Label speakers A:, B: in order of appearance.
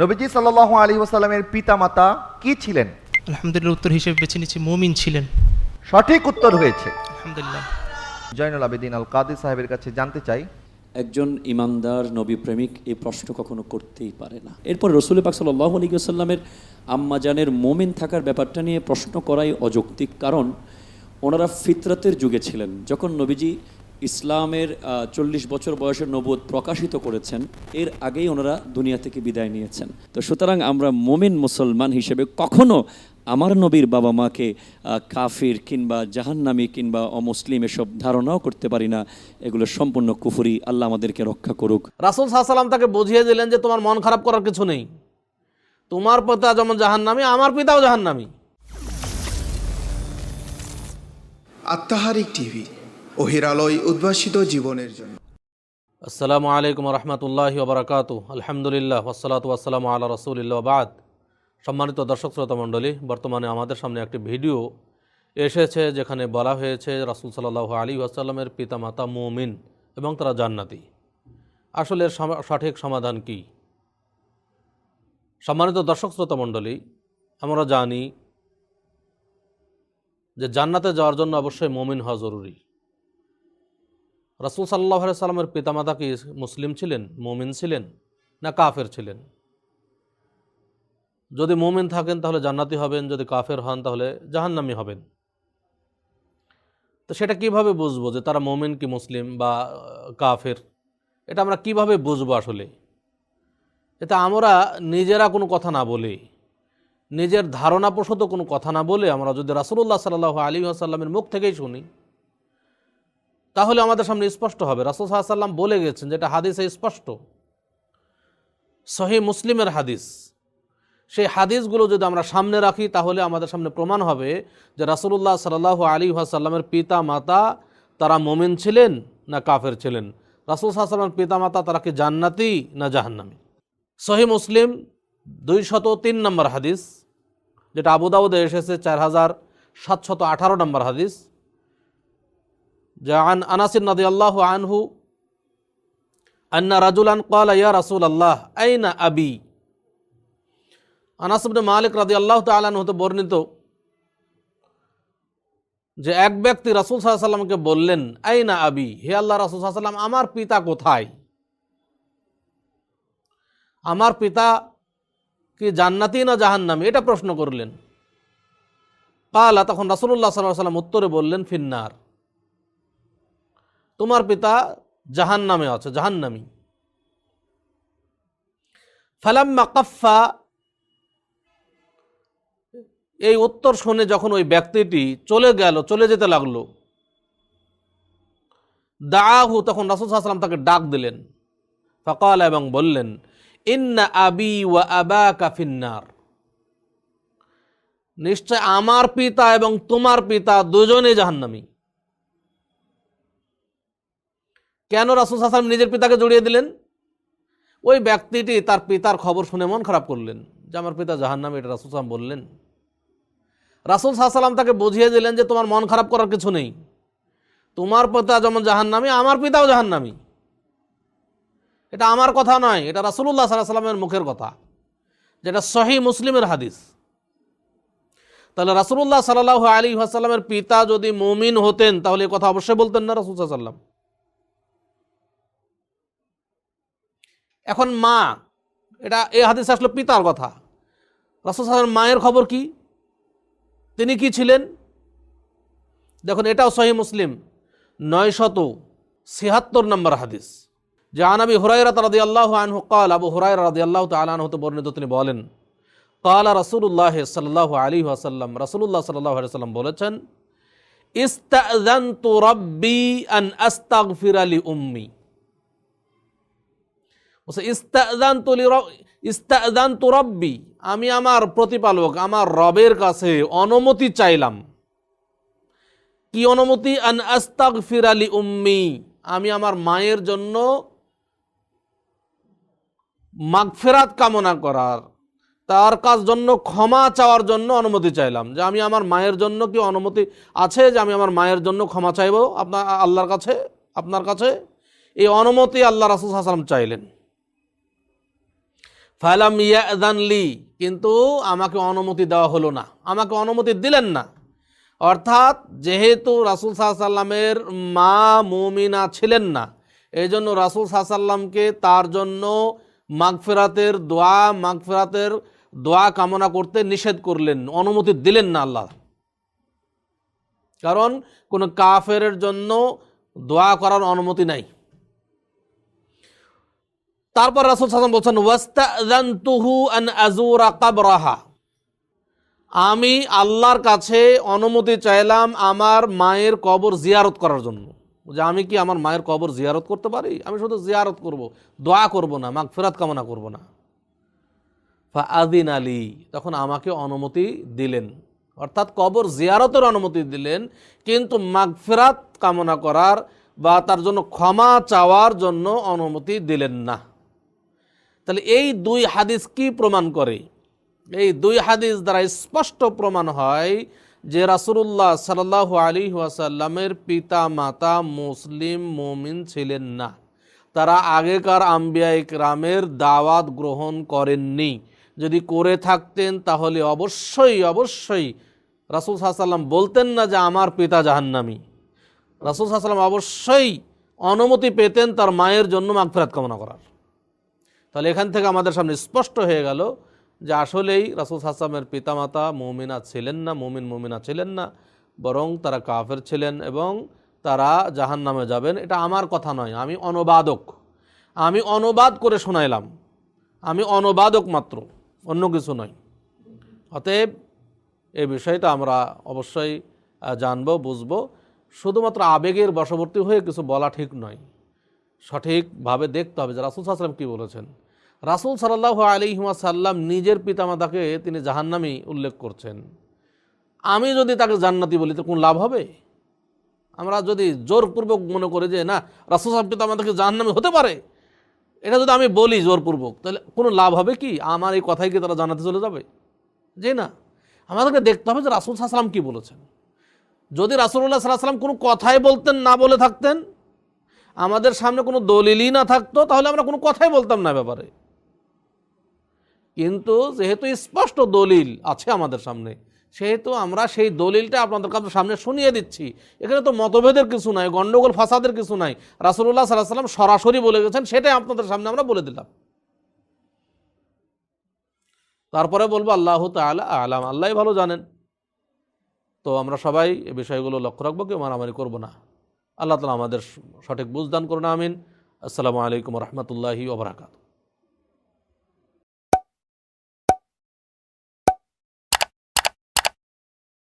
A: নবীজি সাল্লাহ আলী ওসাল্লামের পিতা মাতা কি ছিলেন?
B: আলহামদুলিল্লাহ উত্তর হিসেবে বেছে নিচ্ছি মমিন ছিলেন।
A: সঠিক উত্তর হয়েছে।
B: আলহামদুলিল্লাহ।
A: জয়নুল আবেদিন আল কাদি সাহেবের কাছে জানতে চাই।
C: একজন ইমানদার নবী প্রেমিক এই প্রশ্ন কখনো করতেই পারে না। এরপর রসুল পাক সাল্লাহ আলিয়াল্লামের আম্মাজানের মোমেন থাকার ব্যাপারটা নিয়ে প্রশ্ন করাই অযৌক্তিক কারণ ওনারা ফিতরাতের যুগে ছিলেন। যখন নবীজি ইসলামের চল্লিশ বছর বয়সের নবুদ প্রকাশিত করেছেন এর আগেই ওনারা দুনিয়া থেকে বিদায় নিয়েছেন। তো সুতরাং আমরা মোমিন মুসলমান হিসেবে কখনো আমার নবীর বাবা মাকে কাফির কিংবা জাহান্নামী কিংবা অমুসলিম এসব ধারণাও করতে পারি না। এগুলো সম্পূর্ণ কুফুরি। আল্লাহ আমাদেরকে রক্ষা করুক।
D: রাসুল সাল্লাম তাকে বুঝিয়ে দিলেন যে তোমার মন খারাপ করার কিছু নেই। তোমার পিতা যেমন জাহান্নামী আমার পিতাও জাহান্নামী।
E: আত্মাহারিক টিভি। অহিরালয় উদ্ভাসিত জীবনের জন্য।
D: আসসালামু আলাইকুম রহমতুল্লাহ ওবরাকাত আলহামদুলিল্লাহ ওসালাত ওয়াসালাম আল্লাহ রসুলিল্লা সম্মানিত দর্শক, শ্রোতা মণ্ডলী, বর্তমানে আমাদের সামনে একটি ভিডিও এসেছে যেখানে বলা হয়েছে রাসুল সাল্লাহ আলী আসাল্লামের পিতামাতা মুমিন এবং তারা জান্নাতি। আসলে সঠিক সমাধান কি? সম্মানিত দর্শক, শ্রোতা মণ্ডলী, আমরা জানি যে জান্নাতে যাওয়ার জন্য অবশ্যই মুমিন হওয়া জরুরি। রাসুল সাল্লাহ সাল্লামের পিতামাতা কি মুসলিম ছিলেন, মুমিন ছিলেন, না কাফের ছিলেন? যদি মুমিন থাকেন, তাহলে জান্নাতি হবেন, যদি কাফের হন, তাহলে জাহান্নামি হবেন। তো সেটা কীভাবে বুঝব যে তারা মুমিন কি মুসলিম বা কাফের? এটা আমরা কীভাবে বুঝব আসলে? এটা আমরা নিজেরা কোনো কথা না বলে, নিজের ধারণাপ্রসূত কোনো কথা না বলে আমরা যদি রাসুল্লাহ সাল্লাহ আলী আসাল্লামের মুখ থেকেই শুনি তাহলে আমাদের সামনে স্পষ্ট হবে। রাসুল সাল্লাম বলে গেছেন যেটা হাদিসে স্পষ্ট। সহি মুসলিমের হাদিস। সেই হাদিসগুলো যদি আমরা সামনে রাখি, তাহলে আমাদের সামনে প্রমাণ হবে যে রাসুলুল্লাহ সাল্লাহ আলী আসাল্লামের পিতা মাতা তারা মোমিন ছিলেন না কাফের ছিলেন? রাসুল সাল্লামের পিতা মাতা তারা কি জান্নাতি না জাহান্নামি? সহি মুসলিম দুই শত তিন নম্বর হাদিস, যেটা আবুদাউদে এসেছে চার হাজার সাতশত আঠারো নম্বর হাদিস। যে আন আনাসিন নদী আল্লাহ আনহু আন্না রাজুলান কল ইয়া রাসুল আল্লাহ আইনা আবি? আনাসিবনে মালিক রাদি আল্লাহ তালান হতে বর্ণিত যে এক ব্যক্তি রাসুল সাল্লামকে বললেন, আইনা আবি? হে আল্লাহ রাসুল সাল্লাম, আমার পিতা কোথায়? আমার পিতা কি জান্নাতি না জাহান্নামি? এটা প্রশ্ন করলেন। কালা তখন রাসুল্লাহ সাল্লাহ সাল্লাম উত্তরে বললেন, ফিন্নার। তোমার পিতা জাহান নামে আছে, জাহান্নামি। ফালাম্মা কাফা এই উত্তর শুনে যখন ওই ব্যক্তিটি চলে গেল, চলে যেতে লাগল দাহু তখন রাসুল সাল্লাম তাকে ডাক দিলেন। ফকাল এবং বললেন, ইন্না আবি ওয়া আবা কাফিন্নার নিশ্চয় আমার পিতা এবং তোমার পিতা দুজনে জাহান্নামী। কেন রাসুল হাসান নিজের পিতাকে জড়িয়ে দিলেন? ওই ব্যক্তিটি তার পিতার খবর শুনে মন খারাপ করলেন যে আমার পিতা জাহান্নামী, এটা রাসুল সালাম বললেন। রাসুল সাল্লাম তাকে বুঝিয়ে দিলেন যে তোমার মন খারাপ করার কিছু নেই। তোমার পিতা যেমন জাহান্নামী, আমার পিতাও জাহান্নামী। এটা আমার কথা নয়, এটা রাসুল্লাহ সাল্লাহ সাল্লামের মুখের কথা। যেটা সহি মুসলিমের হাদিস। তাহলে রাসুল্লাহ সাল্লাহ আলী আসাল্লামের পিতা যদি মুমিন হতেন, তাহলে কথা অবশ্যই বলতেন না রাসুল সাল্লাম এখন মা, এটা এই হাদিস আসলো পিতার কথা। রাসুল সাল্লামের মায়ের খবর কি? তিনি কি ছিলেন? দেখুন, এটাও সহি মুসলিম। নয় শত ছিয়াত্তর নম্বর হাদিস। যে আনাবি হুরাইরা রাদি আল্লাহ আনহু কাল আবু হুরাইরা রাদি আল্লাহ তালান হতে বর্ণিত তিনি বলেন কালা রাসুল্লাহ সাল্লাহ আলী আসাল্লাম রসুল্লাহ সাল্লাহ সাল্লাম বলেছেন ইস্তাজান্তু রব্বি আন আস্তাগফির আলি উম্মি। বলছে ইস্তাজান্তু রব্বি। আমি আমার প্রতিপালক, আমার রবের কাছে অনুমতি চাইলাম। কি অনুমতি? আন আস্তাগফির আলি উম্মি। আমি আমার মায়ের জন্য মাগফেরাত কামনা করার, তার কাজ জন্য ক্ষমা চাওয়ার জন্য অনুমতি চাইলাম। যে আমি আমার মায়ের জন্য কি অনুমতি আছে? যে আমি আমার মায়ের জন্য ক্ষমা চাইব আপনার, আল্লাহর কাছে, আপনার কাছে? এই অনুমতি আল্লাহ রাসুল হাসালাম চাইলেন। ফালাম ইয়াদানলি কিন্তু আমাকে অনুমতি দেওয়া হলো না। আমাকে অনুমতি দিলেন না। অর্থাৎ যেহেতু রাসুল সাল্লামের মা মুমিনা ছিলেন না এই জন্য রাসুল সাল্লামকে তার জন্য মাগফেরাতের দোয়া মাগফেরাতের দোয়া কামনা করতে নিষেধ করলেন, অনুমতি দিলেন না আল্লাহ। কারণ কোনো কাফের জন্য দোয়া করার অনুমতি নাই। তারপর রাসুল সাল্লাম বলছেন আমি আল্লাহর কাছে অনুমতি চাইলাম আমার মায়ের কবর জিয়ারত করার জন্য। যে আমি কি আমার মায়ের কবর জিয়ারত করতে পারি? আমি শুধু জিয়ারত করব, দোয়া করব না মাগ ফেরাত কামনা করব না। আদিন আলী তখন আমাকে অনুমতি দিলেন। অর্থাৎ কবর জিয়ারতের অনুমতি দিলেন, কিন্তু মাগফিরাত কামনা করার বা তার জন্য ক্ষমা চাওয়ার জন্য অনুমতি দিলেন না। তাহলে এই দুই হাদিস কি প্রমাণ করে? এই দুই হাদিস দ্বারা স্পষ্ট প্রমাণ হয় যে রাসুল্লাহ সাল্লাহ আলী ওয়াসাল্লামের পিতা মাতা মুসলিম মুমিন ছিলেন না। তারা আগেকার আম্বিয়া ইকরামের দাওয়াত গ্রহণ করেননি। যদি করে থাকতেন তাহলে অবশ্যই অবশ্যই রাসুল সাল্লাম বলতেন না যে আমার পিতা জাহান্নামী। রাসুল সাল্লাম অবশ্যই অনুমতি পেতেন তার মায়ের জন্য মাগফিরাত কামনা করার। তাহলে এখান থেকে আমাদের সামনে স্পষ্ট হয়ে গেল যে আসলেই রাসুল হাসামের পিতামাতা মৌমিনা ছিলেন না, মৌমিন মৌমিনা ছিলেন না, বরং তারা কাফের ছিলেন এবং তারা জাহান নামে যাবেন। এটা আমার কথা নয়, আমি অনুবাদক। আমি অনুবাদ করে শোনাইলাম। আমি অনুবাদক মাত্র, অন্য কিছু নয়। অতএব এই বিষয়টা আমরা অবশ্যই জানব, বুঝব। শুধুমাত্র আবেগের বশবর্তী হয়ে কিছু বলা ঠিক নয়। সঠিকভাবে দেখতে হবে যে রাসুল সাল্লাম কী বলেছেন। রাসুল সাল্লাহ আলী সাল্লাম নিজের পিতামাতাকে তিনি জাহান্নামি উল্লেখ করছেন। আমি যদি তাকে জান্নাতি বলি তো কোন লাভ হবে? আমরা যদি জোরপূর্বক মনে করি যে, না, রাসুল সাহেব পিতামাতাকে জাহান্নামি হতে পারে। এটা যদি আমি বলি জোরপূর্বক, তাহলে কোনো লাভ হবে কি? আমার এই কথাই কি তারা জানাতে চলে যাবে? যে না। আমাদেরকে দেখতে হবে যে রাসুল সাল্লাম কি বলেছেন। যদি রাসুল্লাহ সাল্লাম কোনো কথাই বলতেন, না বলে থাকতেন, আমাদের সামনে কোনো দলিলই না থাকতো, তাহলে আমরা কোনো কথাই বলতাম না ব্যাপারে। কিন্তু যেহেতু স্পষ্ট দলিল আছে আমাদের সামনে, সেহেতু আমরা সেই দলিলটা আপনাদের কাছে সামনে শুনিয়ে দিচ্ছি। এখানে তো মতভেদের কিছু নাই, গন্ডগোল, ফাসাদের কিছু নাই। রাসুল্লাহ সাল্লাহ সাল্লাম সরাসরি বলে গেছেন, সেটাই আপনাদের সামনে আমরা বলে দিলাম। তারপরে বলব, আল্লাহ তালা আলাম। আল্লাহ ভালো জানেন। তো আমরা সবাই এ বিষয়গুলো লক্ষ্য রাখব, কেউ মারামারি করব না। আল্লাহ তালা আমাদের সঠিক বুঝদান করুন, আমিন। আসসালামু আলাইকুম রহমতুল্লাহি ওবরাকাত